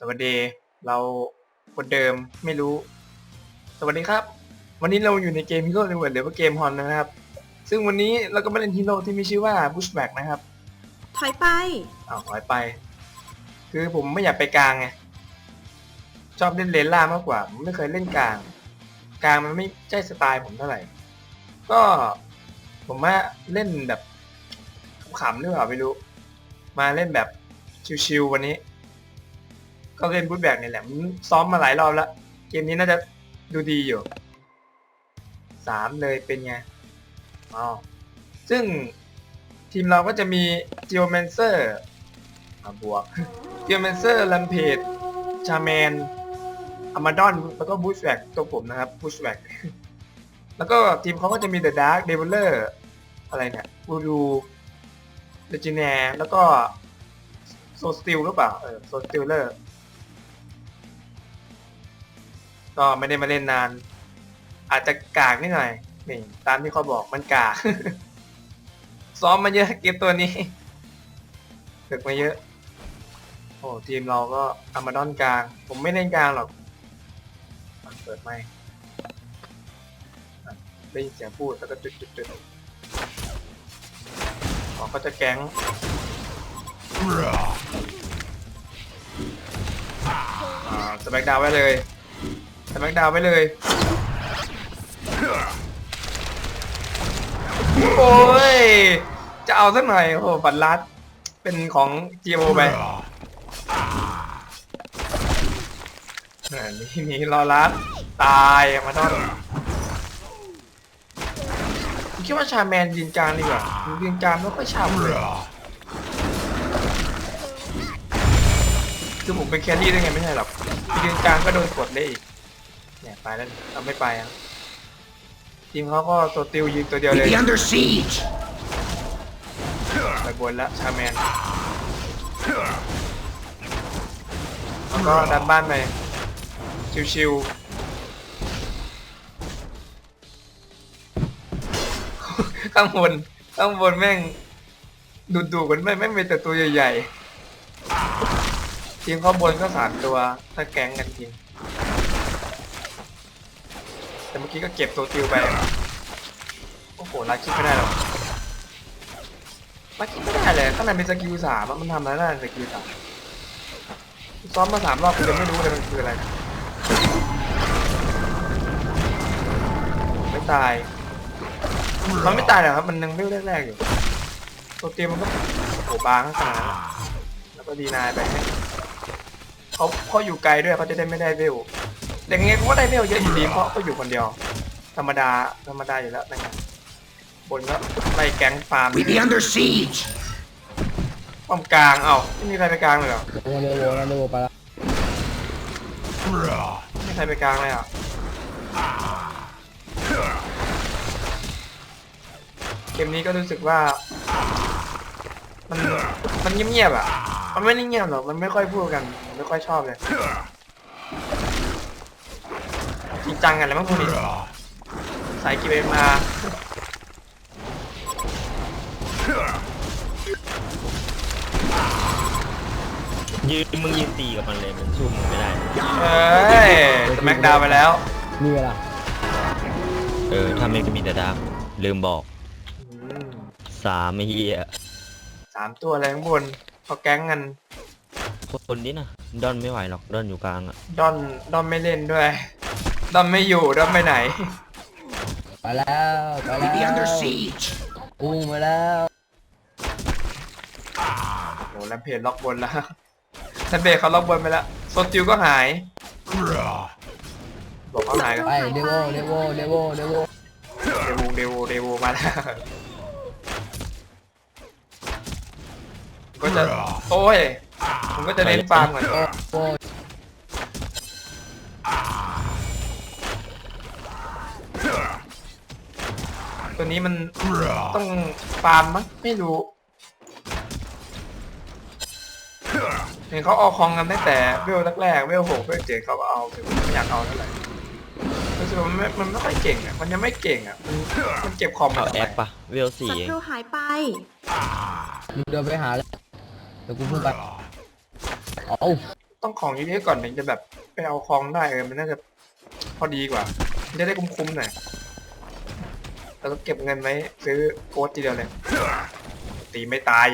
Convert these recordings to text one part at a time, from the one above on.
สวัสดี เราคนเดิมไม่รู้ สวัสดีครับ วันนี้เราอยู่ในเกมฮีโร่ในเวิร์ดหรือว่าเกมฮอนนะครับ ซึ่งวันนี้เราก็มาเล่นฮีโร่ที่มีชื่อว่า Bushback นะครับถอยไปอ้าวถอยไป คือผมไม่อยากไปกลางไง ชอบเล่นเลนล่างมากกว่า ผมไม่เคยเล่นกลาง กลางมันไม่ใช่สไตล์ผมเท่าไหร่ ก็ผมว่าเล่นแบบขำๆหรือเปล่าไม่รู้ มาเล่นแบบชิวๆวันนี้ ก็เล่นบูทแบกนี่แหละผมซ้อมมาหลายรอบแล้ว เกมนี้น่าจะดูดีอยู่สามเลยเป็นไงอ๋อซึ่งทีมเราก็จะมี Geomancer อะบวก Geomancer Rampage ชาแมนอมาดอนแล้วก็บูชแ c กตัวผมนะครับบูชแ c กแล้วก็ทีมเขาก็จะมี The Dark Deviler อร์อะไรเนี่ยบูดูเดจิเนียแล้วก็โซสติลหรือเปล่าเออโซสติลเลอร์ ก็ไม่ได้มาเล่นนาน อาจจะกากนิดหน่อยนี่ตามที่เขาบอกมันกากซ้อมมาเยอะเกมตัวนี้ฝึกมาเยอะ โอ้ทีมเราก็อามาดอนกลาง ผมไม่เล่นกลางหรอกเปิดไม่ได้ยินเสียงพูดแล้วก็จุดจุดจุดอ๋อเขาจะแก๊งสแปกดาวไว้เลย สแปกดาวไว้เลย โอ้ย จะเอาสักหน่อย โอ้โหบัตรลัด เป็นของ GMO ไปนี่นี่รอรัด ตายมาทอดผมคิดว่าชาแมนยืนกลางดีกว่ายืนกลางไม่ค่อยชาเลยคือผมเป็นแครี่ได้ไงไม่ใช่หรอกยืนกลางก็โดนกดเลยอีก เนี่ยไปแล้วเราไม่ไปอะทีมเขาก็ตัวติวยิงตัวเดียวเลย Be under siege. ไปบนแล้วชาแมนแล้วก็ดันบ้านไปชิวๆ ข้างบนข้างบนแม่งดูดูๆกันไม่ไม่เป็นแต่ตัวใหญ่ๆทีมข้างบนก็สามตัวถ้าแก๊งกันจริง แต่เมื่อกี้ก็เก็บตัวติวไปโอ้โหรัดคิดไม่ได้หรอกมาคิดไม่ได้เลยข้างในเป็นสกิลสามมันทำอะไรได้สกิลสามซ้อมมาสามรอบกูยังไม่รู้เลยมันคืออะไรไม่ตาย มันไม่ตายหรอกครับ มันยังเวลแรกๆอยู่ตัวเตียมมันก็โอ้โหบางขนาดนั้นอะแล้วก็ดีนายไปเขาเขาอยู่ไกลด้วยเขาจะได้ไม่ได้เวล แต่ยังไงเขาก็ได้เวลเยอะอยู่ดีเพราะเขาอยู่คนเดียว ธรรมดาธรรมดาอยู่แล้วนะครับบนก็ไล่แก๊งฟาร์ม We be under siege. ป้อมกลางเอ้าไม่มีใครไปกลางเลยเหรอโอ้เร็วโวแล้วเร็วไปแล้วไม่มีใครไปกลางเลยเหรอะเกมนี้ก็รู้สึกว่า มันมันเงียบๆอะ มันไม่ได้เงียบหรอกมันไม่ค่อยพูดกันผมไม่ค่อยชอบเลย จริงจังกันเลยมั้งพวกนี้สายกีเอ็มมายืนมึงยืนตีกับมันเลยมันสู้มึงไม่ได้ เอ้ยสแม็กดาวไปแล้ว นี่เวลาเออถ้าไม่ก็มีแต่ดาบลืมบอกอืมสามไอ้เหี้ยสามตัวอะไรข้างบนเขาแก๊งกันคนนี้นะดอนไม่ไหวหรอกดอนอยู่กลางอะดอนดอนไม่เล่นด้วย ดอนไม่อยู่ดอนไปไหน ไปแล้วไป We be แล้ว under siege. อุ้งไปแล้วโอ้แลมเพจล็อกบนแล้วแลมเพจเขาล็อกบนไปแล้วโซติวก็หายบอกเขาหายกันไปเดโวเดโวเดโวเดโวเดวูเดวูเดวูมาแล้วก็จะโอ้ยผมก็จะเล่นฟาร์มก่อนโอ้โตัวนี้มันต้องฟาร์มมั้งไม่รู้เห็นเขาเอาคองกันตั้งแต่เวลแรกๆเวลหกเวลเจ็ดเขาก็เอาแต่ผมไม่อยากเอาเท่าไหร่รู้สึกว่ามันไม่มันไม่ค่อยเก่งอะมันยังไม่เก่งอะมันมันเก็บคอมมาเอาจากแอไหนปปะเวลสี่ศัเองตรูหายไป มึงเดินไปหาเลยเดี๋ยวกูเพิ่งไปเอาต้องของเยอะๆก่อนถึงจะแบบไปเอาของได้เออมันน่าจะพอดีกว่ามันจะได้คุ้มๆหน่อย แล้วก็เก็บเงินไว้ซื้อโค้ดทีเดียวเลย ตีไม่ตาย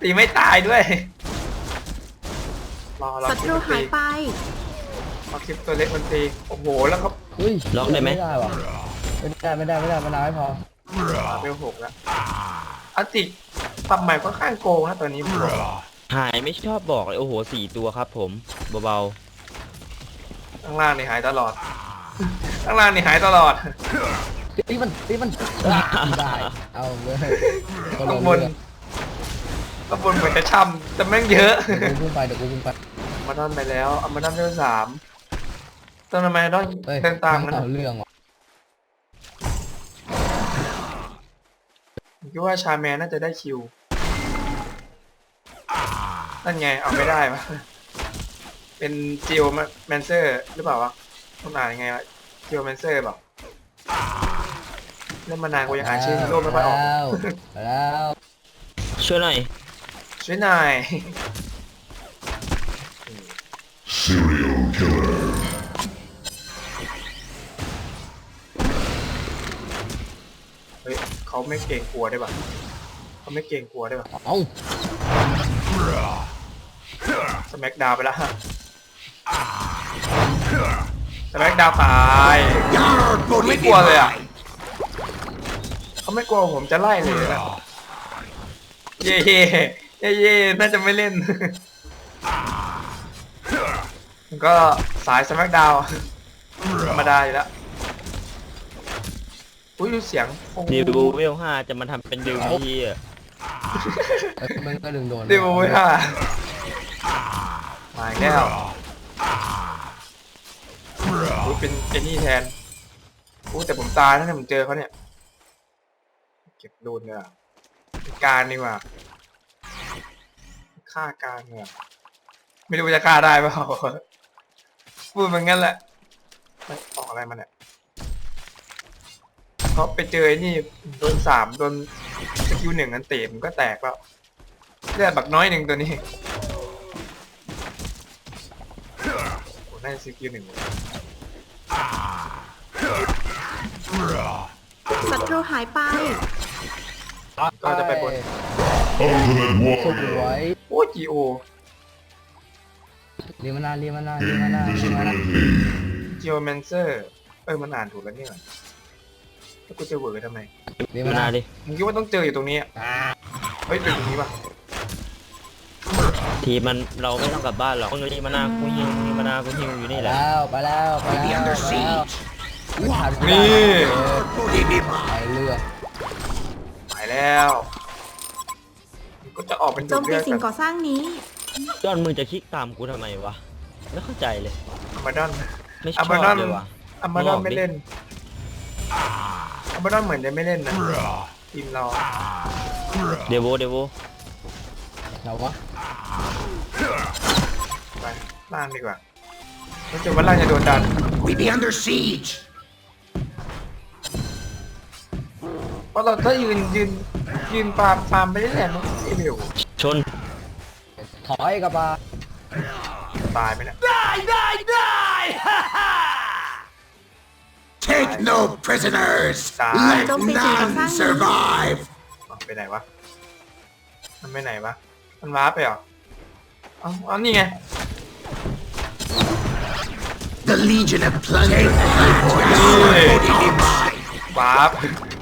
ตีไม่ตายด้วย รอรอศัคลิตปรูมันหาตียไปรอคลิปตัวเล็กมันตี โอ้โห แล้วก็เฮ้ยล็อกได้ไหม ไม่ได้ว่ะไม่ได้ไม่ได้ไม่ได้มานาวไม่พอมาเวลหกแล้วอันติปรับใหม่ค่อนข้างโกงนะตัวนี้ผมบอกหายไม่ชอบบอกเลยโอ้โหสี่ตัวครับผมเบาข้างล่างนี่หายตลอด ข้างล่างนี่หายตลอด ตีมันตีมันได้เอาเลยคนข้าละงบนเรื่องข้างบนเหมือนจะช่ำแต่แม่งเยอะ เดี๋ยวกูพุ่งไปเดี๋ยวกูพุ่งไปมาดอนไปแล้วเอามาดอนเวลสามต้นทำไมดอนเฮ้ยเดินตามกันเอานะเรื่องว่ะผมคิดว่าชาแมนน่าจะได้คิว นั่นไง เอาไม่ได้ปะเป็นจิโอแมนเซอร์หรือเปล่าวะต้องอ่านยังไงวะจิโอแมนเซอร์เปล่า เล่นมานานกูยังอ่านชื่อฮีโร่ไม่ค่อยออกแล้วไปแล้วๆช่วยหน่อย ช่วยหน่อย Serial killer. เฮ้ยเขาไม่เกรงกลัวได้ปะเขาไม่เกรงกลัวได้ปะเอ้าสแม็กดาวไปแล้วสแม็กดาวตาย Yarr, ผมไม่กลัวเลยอะ เขาไม่กลัวผมจะไล่เลยนะเย่เย่เย่เย่น่าจะไม่เล่นมันก็สายสแม็กดาวธรรมดาอยู่แล้วอุ้ยดูเสียงโอ้โหดิวเวลห้าจะมาทำเป็นดิวที่อะเอ้ยมันก็ดึงโดนดิวไว้ค่ะมาอีกแล้วอุ้ยเป็นเจนี่แทนอุ้ยแต่ผมตายนะเนี่ยผมเจอเขาเนี่ยเก็บรูนเนี่ยการดีกว่าฆ่าการเนี่ยไม่รู้จะฆ่าได้เปล่าพูดเหมือนงั้นแหละเฮ้ยออกอะไรมาเนี่ยเพราะไปเจอไอ้นี่โดนสามโดนสกิลหนึ่งอันเตะมันก็แตกแล้วเลือดบักน้อยหนึ่งตัวนี้โอ้น่าจะสกิลหนึ่งศัตรูหายไป ก็จะไปบน Ultimate ส warrior. วยโอ้จีโอเรียนมานานเรียนมานานเรียนมานานเรียนมานาน Invisibility. จีโอแมนเซอร์เออมันอ่านถูกแล้วเนี่ยแล้วกูจะเวอร์ทำไมเรียนมามานานานดิมึงคิดว่าต้องเจออยู่ตรงนี้อะเฮ้ยเป็นตรงนี้ป่ะทีมมันเราไม่ต้องกลับบ้านหรอกคนนี้มานากูฮิวมีมานากูฮิวอยู่นี่แหละแล้วไปแล้วไปแล้ว Be ไป under แล้ว siege. ไม่ทันนี่ Putting him ไปเลือกไป แล้วมันก็จะออกเป็นโจดุมตีเลือดสิ่งกัก่อนสร้างนี้ จอนมึงจะคลิกตามกูทำไมวะ ไม่เข้าใจเลยอัมบาดอนไม่ชอัอมบบาดอนเลยว่ะอัมบาดอนมึงออกดิไม่เล่นอัมบาดอนเหมือนจะไม่เล่นนะทีมเราเดโวเดโวเราวะไปล่างดีกว่ารู้สึกว่าล่างจะโดนดัน We be under siege. เพราะเราถ้ายืนยืนยืนฟาร์มฟาร์มไปเรื่อยๆมันก็ไม่เร็วชน ถอยกลับมาตายไปเนี่ย Die, die, die! Take no prisoners. Let Don't be none too survive. อ๋อไปไหนวะ มันไปไหนวะ มันว้าร์ปไปเหรอเอาเอานี่ไง The Legion of Plunder. Yarr, putting him by. วาร์ป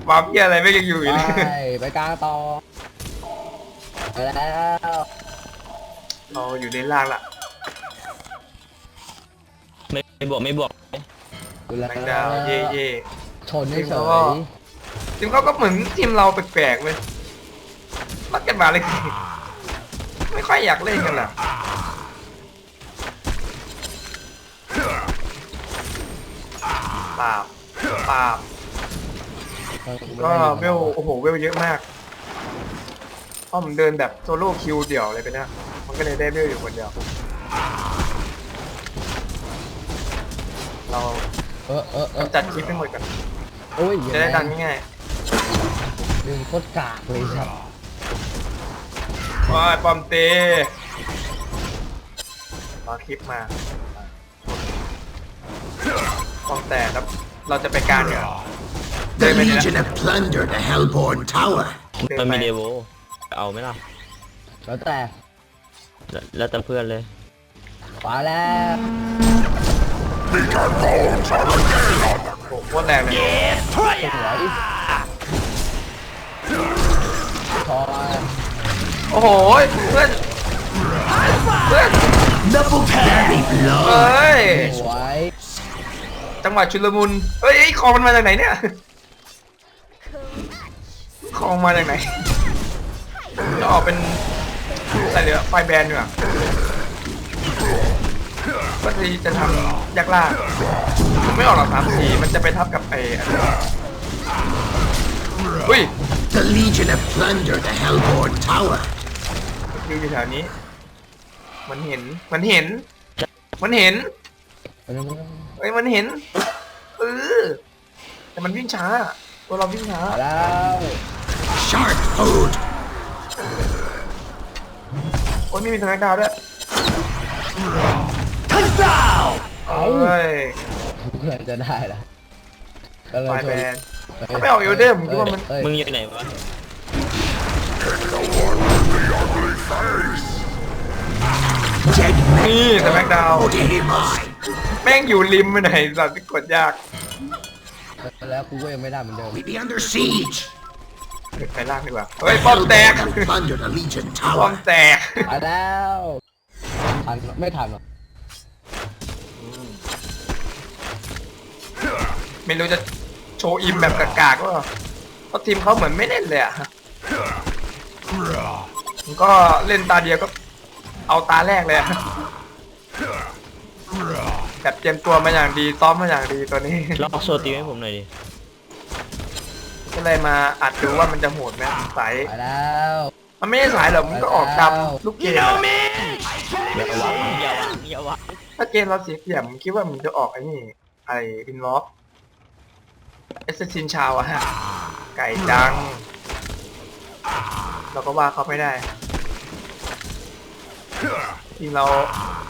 วาร์ปเหียอะไรไม่ยังอยู่อีกเลยไปกลางต่อไปแล้วเราอยู่ในล่างละ ไม่ไม่บอกไม่บอกดูแลแมงดาวเย่เย่ชนเฉทีมเขาก็ยทีมเขาก็เหมือนทีมเราแปลกๆเลยรักกันมาเลยไม่ค่อยอยากเล่นกันหรอกปาบปาบ ก็เวลโอ้โหเวลเยอะมากเพราะผมเดินแบบโซโล่คิวเดี่ยวเลยไปเนี่ยมันก็เลยได้เวลอยู่คนเดียว เราเออเออเออจัดคลิปให้หมดก่อนโอ้ยจะได้ดังง่ายดึงโคตรกากเลยครับๆว้ายปอมเตรออคลิปมาฟองแต่แล้วเราจะไปกลางเหรอ The Wait a minute. Legion have plundered the Hellborn Tower. เดินมันไปมีเดโวเอาไหมล่ะ แล้วแต่แล้วแล้วแต่เพื่อนเลย ขวาแล้วโอ้โหโคตรแรงเลยสวยทอยโอ้โหเพื่อนเพื่อน Double carry เอ blood. ้ย สวยจังหวะชุลมุนเฮ้ยไอ้คอมันมาจากไหนเนี่ย คอมาจากไหนจะออกเป็นอะไรเหลือไฟแบนดีกว่าก็ทีจะทำยักษ์ล่าผมไม่ออกหรอกสามสีมันจะไปทับกับไอ้อะไรอุ้ย The Legion have plundered the Hellborn Tower. อยู่อยู่แถวนี้ มันเห็น มันเห็น มันเห็นเอ้ยมันเห็นเออแต่มันวิ่งช้า ตัวเราวิ่งช้ามาแล้ว Shark food. โอ้ยไม่มีสมักดาวด้วย Touchdown! เอ้ยเพื่อนจะได้ละก็เลไฟยแบนเฮ้ยถ้าไม่ออกเอลเดอร์ผมคิดว่ามันเฮ้ยมึงอยู่ไหนวะ Dead นี่ men สมักดาว put him on. แม่งอยู่ริมไปไหนสัตว์ที่กดยาก แล้วกูก็ยังไม่ได้เหมือนเดิม We be under siege. ไปล่างดีกว่า เฮ้ยป้อมแตก Hellborn have plundered the Legion ป้อม Tower. แตก มาแล้วทันไม่ทันหรอกไม่รู้จะโชว์อิมแบบกากๆก็เพราะทีมเขาเหมือนไม่เล่นเลยอะมันก็เล่นตาเดียวก็เอาตาแรกเลยอะแบบเตรียมตัวมาอย่างดีซ้อมมาอย่างดีตัวนี้ ล็อกโซตีให้ผมหน่อยดิก็ เลยมาอัดดูว่ามันจะโหดไหมสายมาแล้วมันไม่ได้สายหรอกมันก็ออกตามลูกเกมอะอย่าหวังอย่าหวังอย่าหวังถ้าเกมเราเสียเปรียบผมคิดว่ามันจะออกไอ้นี่ไอ้อินวอล์เอสซินชาวอะฮะไก่จัง เราก็ว่าเขาไม่ได้ทีมเรา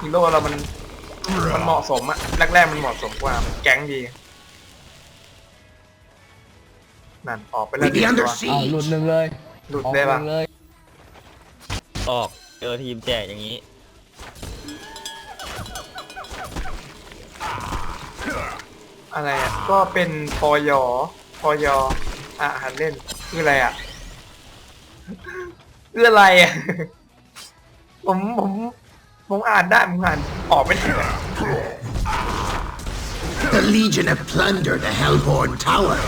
ฮีโร่เรามันมันเหมาะสมอะแรกๆมันเหมาะสมกว่ามันแก๊งดี นั่นออกไปแล้ว We be หนึ่ง under ตัวเอาหลุด siege. หนึ่งเลยหลุดออกเลยหปะนึ่งเลยออกเจอทีมแจกอย่างนี้ อะไรอะก็เป็นปอยอปอยออะหันเล่นคืออะไรอะคืออะไรอะ ผมผมผมอ่านได้ผมอ่านออกไม่ได้อะ The Legion have plundered the Hellborn Tower.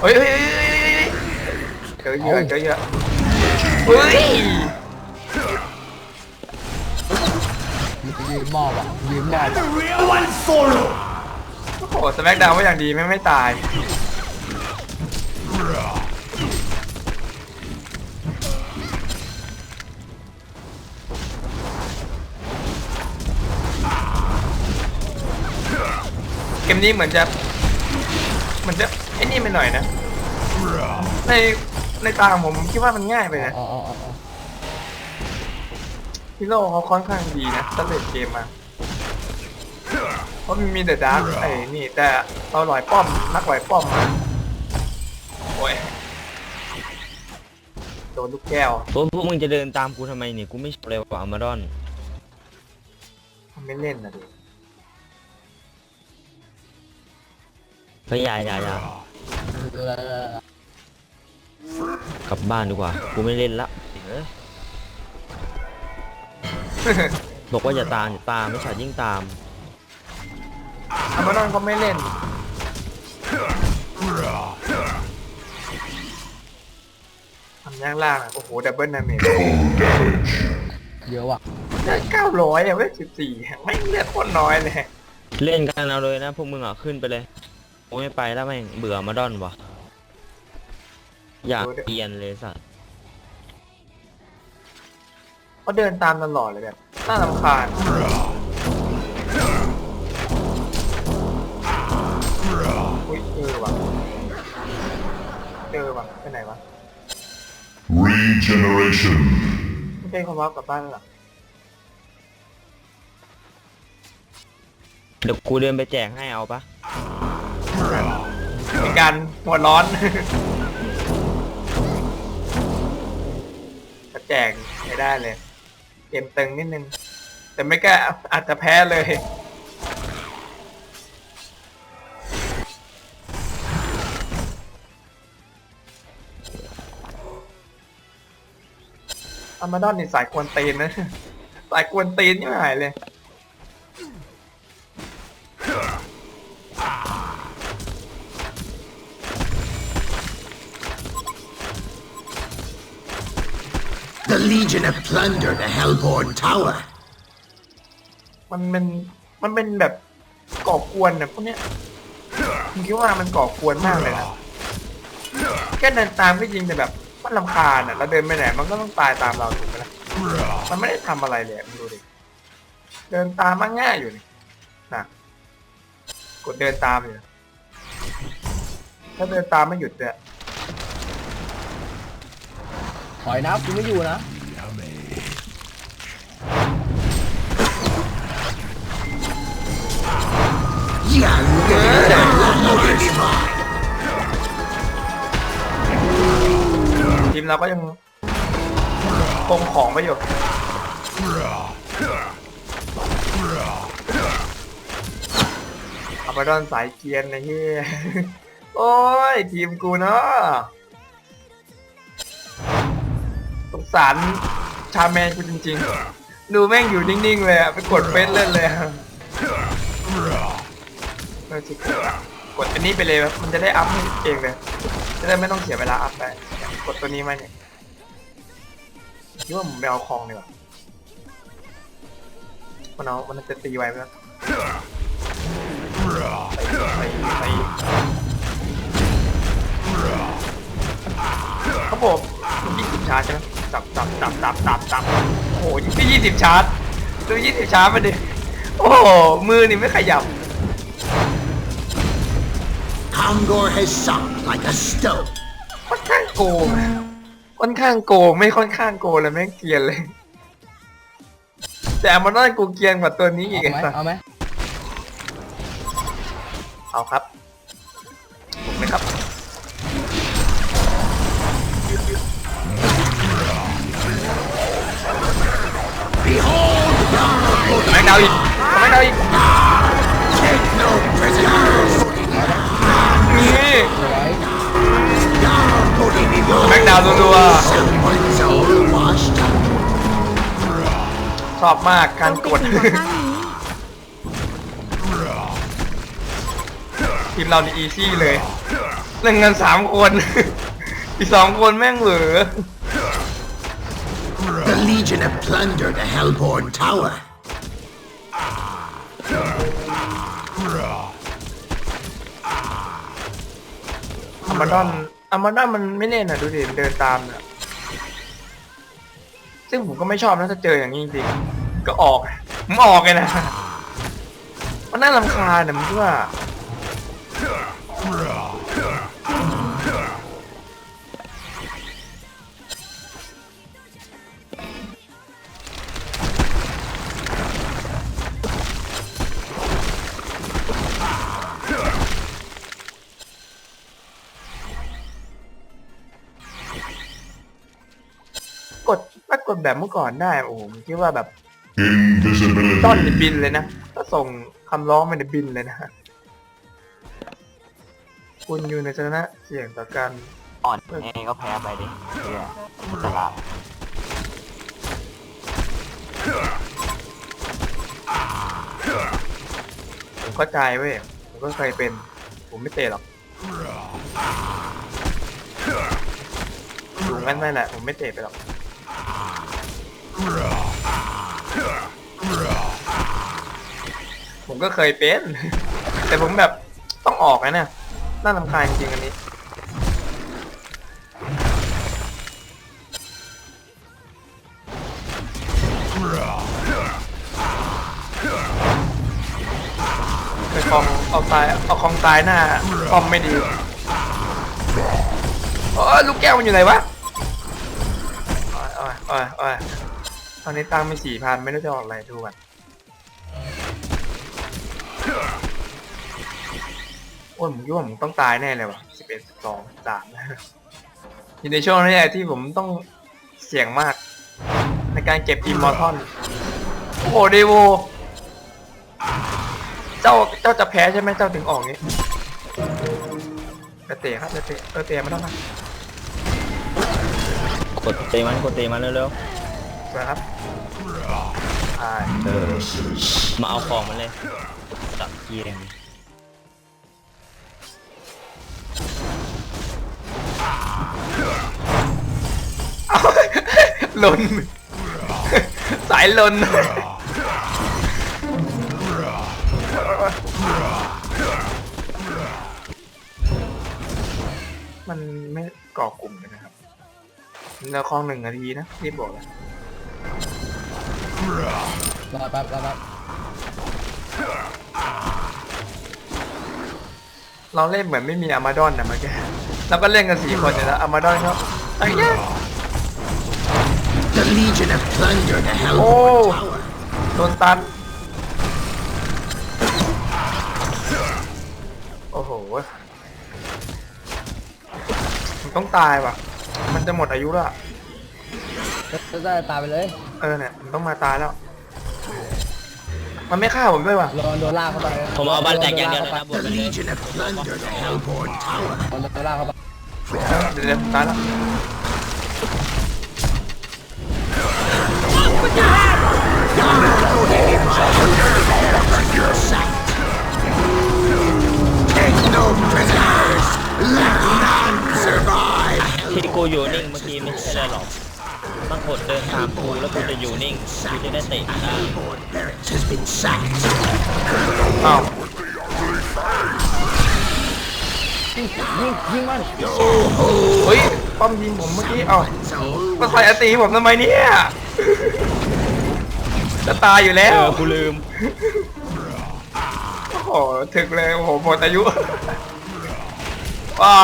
เฮ้ยเฮ้ยเฮ้ยเฮ้ยเฮ้ยเจอเยอะเจอเยอะเฮ้ยยืมมอบอะยืมมอบ The real one Solo โอ้โหสแมกดาวว่าอย่างดีไม่งไม่ตายเกมนี้เหมือนจะเหมือนจะ อ้นี่ไปหน่อยนะ ในในตาของผมคิดว่ามันง่ายไปนะอ๋ออ๋ออ๋อฮีโร่เขาค่อนข้างดีนะตั้งแต่เกมมา เพราะมันมีแต่ดาร์กไอ้นี่แต่เราหลอยป้อมนักหลอยป้อมมาโอ้ยโดนลูกแก้วพวกพวกมึงจะเดินตามกูทำไมเนี่ย กูไม่ชอบเลยว่ะอามาดอน มันไม่เล่นนะดิพยายายายาเออ กลับบ้านดีกว่า กูไม่เล่นละเอ้ยบอกว่าอย่าตามอย่าตามไม่ใช่ยิ่งตาม อามาดอนเขาไม่เล่น ทำย่างล่างอะโอ้โห ดับเบิลนาเมจเยอะว่ะได้เก้าร้อยอะเว้ยสิบสี่ไม่งเลือดโคตรน้อยเลย เล่นกันเอาเลยนะ พวกมึงอะขึ้นไปเลย กูไม่ไปแล้วแม่งเบื่ออามาดอนว่ะ อยากเปลี่ยนเลยสัตว์เขาเดินตามตลอดเลยแบบน่ารำคาญอุ้ยเจอวะเจอวะไปไหนวะ Regeneration ไม่ใช่คำว่ากับบ้านหรอเดี๋ยวกูเดินไปแจกให้เอาปะเป็นการหัวร้อน แจกไม่ได้เลย เกมตึงนิดนึง แต่ไม่กล้าอาจจะแพ้เลย อามาดอนนี่สายกวนตีนนะ สายกวนตีนยังหายเลย Legion have plundered the Hellborn Tower. มันเป็นมันเป็นแบบก่อกวนนะพวกเนี้ยผมคิดว่ามันก่อกวนมากเลยนะแค่เดินตามก็ยิงแต่แบบมันลำคาญอะเราเดินไปไหนมันก็ต้องตายตามเราถูกไหมล่ะมันไม่ได้ทำอะไรเลยอะมึงดูดิเดินตามมันง่ายอยู่นี่นะกดเดินตามอยู่ถ้าเดินตามไม่หยุดเนี่ย ถอยนะกูไม่อยู่นะ Yeah, look at that. Look at him. ทีมเราก็ยังคงของไปอยู่เอาไปดอนสายเกียนนะเฮียโอ้ย ทีมกูเนาะ สารชาแมนกูจริงๆ ดูแม่งอยู่นิ่งๆเลยอะไปกดเฟซเล่นเลยอะเออสิกดอันนี้ไปเลยมันจะได้อัพเองเลย จะได้ไม่ต้องเสียเวลาอัพไป กดตัวนี้มาเนี่ยคิดว่าผมไปเอาคลองดีกว่ามันเอามันจะตีไว้ไหมครับเขาบอกมันยี่สิบชาใช่ไหม จับจับจับจับจับจับโอ้โหยี่สิบยี่สิบชาร์จดูยี่สิบชาร์จมาดิโอ้โหมือนี่ไม่ขยับ Kongor has sunk like a stone. ค่อนข้างโกงอะค่อนข้างโกงไม่ค่อนข้างโกงเลยแม่งเกรียนเลย แต่มันน่ากูเกรียนกว่าตัวนี้อีเอากไหมไอ้สัสเอาไหมเอาครับถูกไหมครับ แม็กดาวอีกแม็กดาวอีกนี่แม็กดาวรัวๆชอบมากการกดทีมเรานี่อีซี่เลยเล่นกันสามคน อีกสองคนแม่งเหลือ Legion have plundered the Hellborn Tower. อามาดอนอามาดอนมันไม่เล่นอะดูดิเดินตามอะซึ่งผมก็ไม่ชอบนะถ้าเจออย่างนี้จริงๆก็ออกผมออกเลยนะ มันน่ารำคาญนะมันว่า ดแบบเมื่อก่อนได้โอ้โหผมคิดว่าแบบ Invisibility. ต้อนจะบินเลยนะถ้าส่งคำร้องมันบินเลยนะ คุณอยู่ในสถานะเสี่ยงต่อการอ่อนยังก็แพ้ไปดิเนี่ยตลาดผมเข้าใจเว้ยผมก็เคยเป็น ผมไม่เตะหรอกอยู่งั้นนั่แหละ ผมไม่เตะไปหรอก ผมก็เคยเป็น แต่ผมแบบต้องออกนะเนี่ยน่ารำคาญจริงอันนี้ไปคองเอาตายเอาคองตายหน้าคอมไม่ดีโอ้ลูกแก้วมันอยู่ไหนวะโอ้ยโอ้ย ตอนนี้ตังค์มีสี่พันไม่รู้จะออกอะไรดูกันโอ้ยผมคิดว่าผมต้องตายแน่เลยว่ะสิบเอ็ดสิบสองสามอยู่ในช่วงนี้แหละที่ผมต้องเสี่ยงมาก ในการเก็บอิมมอร์ทอนโอ้โหเดโวเจ้าเจ้าจะแพ้ใช่ไหมเจ้าถึงออกนี้จะเตะครับจะเตะเออเตะมาแล้วนะกดเตะมันกดเตะมันเร็วส วยครับใช่ๆมาเอาของมันเลยจับเกียงเอาลน สายลนมันไม่ก่อกลุ่มเลยนะครับเราคลองหนึ่งนาทีนะรีบบอกแล้ว รอแป๊บรอแป๊บเราเล่นเหมือนไม่มีอามาดอนนะเมื่อกี้เราก็เล่นกันสี่คนเนี่ยนะอามาดอนครับไอ้เนี้ย The Legion have plundered the โอ้ Hellborn Tower. โดนตัน โอ้โห มันต้องตายว่ะ มันจะหมดอายุแล้วอะ จะได้ตายไปเลยเออเนี่ยมันต้องมาตายแล้ว มันไม่ฆ่าผมด้วยว่ะ โดนโดนลากเข้าไปผมเอาบ้านแตกอย่างเดียวเลยนะบว The กไปเลย Legion have plundered the Hellborn Tower. โดนโดนลากเข้าไปเดี๋ยวเดี๋ยวผมตายแล้ว Take no prisoners. Let none survive. ที่กูอยู่นิ่งเมื่อกี้ไม่ใช่อะไรหรอก ต้องกดเดินตามกูแล้วกูจะอยู่นิ่งกูจะได้เตะได้ Hellborn barracks has been sacked. อ้าวยิงยิงยิงมันเฮ้ยป้อมยิงผมเมื่อกี้เอ้า So มาใส่อติผมทำไมเนี่ยจะตายอยู่แล้เอวอกูลืมโอ้โหถึกเลยโอ้โหหมดอายุว้า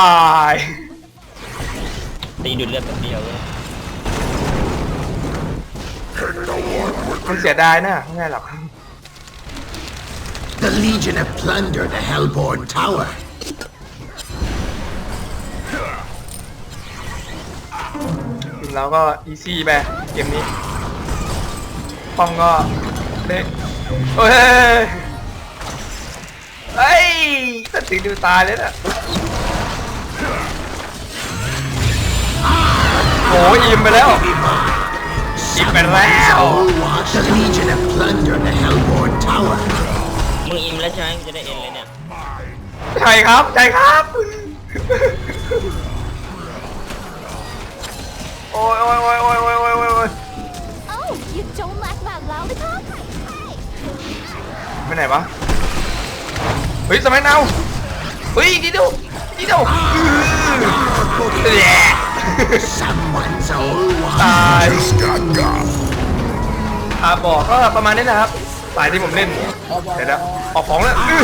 ยตีดูดเลือดแบบเดียวเลย มันเสียดายนะไม่ใช่หรอก the Legion have plundered the Hellborn Tower. ทีมเราก็อีซี่ไปเกมนี้ป้องก็เด็กเฮ้ยเฮ้ยตัดสินดูตายเลยนะโอ้ยอิ่มไปแล้ว อิ่มไปแล้ว The Legion have plundered the Hellborn Tower. มึงอิ่มแล้วใช่ไหมกูจะได้เอ็นเลยเนี่ย ใช่ครับ ใช่ครับ โอ้ยโอ้ยโอ้ยโอ้ยโอ้ยโอ้ยโอ้ย Oh, you don't like my lollipop? Hey! ไปไหนวะ เฮ้ยสมัยนาวเฮ้ยดีดูดีดูแหละ Someone's old one ตาย just got off. อ่าบอกก็ประมาณนี้นะครับสายที่ผมเล่นเดี๋ยวนะออกของแล้วอื้อ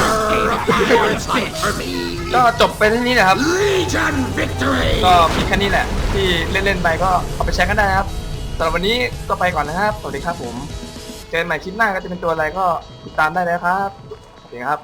It's fight for me. ก็จบไปที่นี้นะครับ Legion victory. ก็มีแค่นี้แหละ ที่เล่นๆไปก็เอาไปใช้กันได้นะครับสำหรับวันนี้ก็ไปก่อนนะครับ สวัสดีครับผม เจอกันใหม่คลิปหน้าก็จะเป็นตัวอะไรก็ติดตามได้เลยครับสวัสดีครับ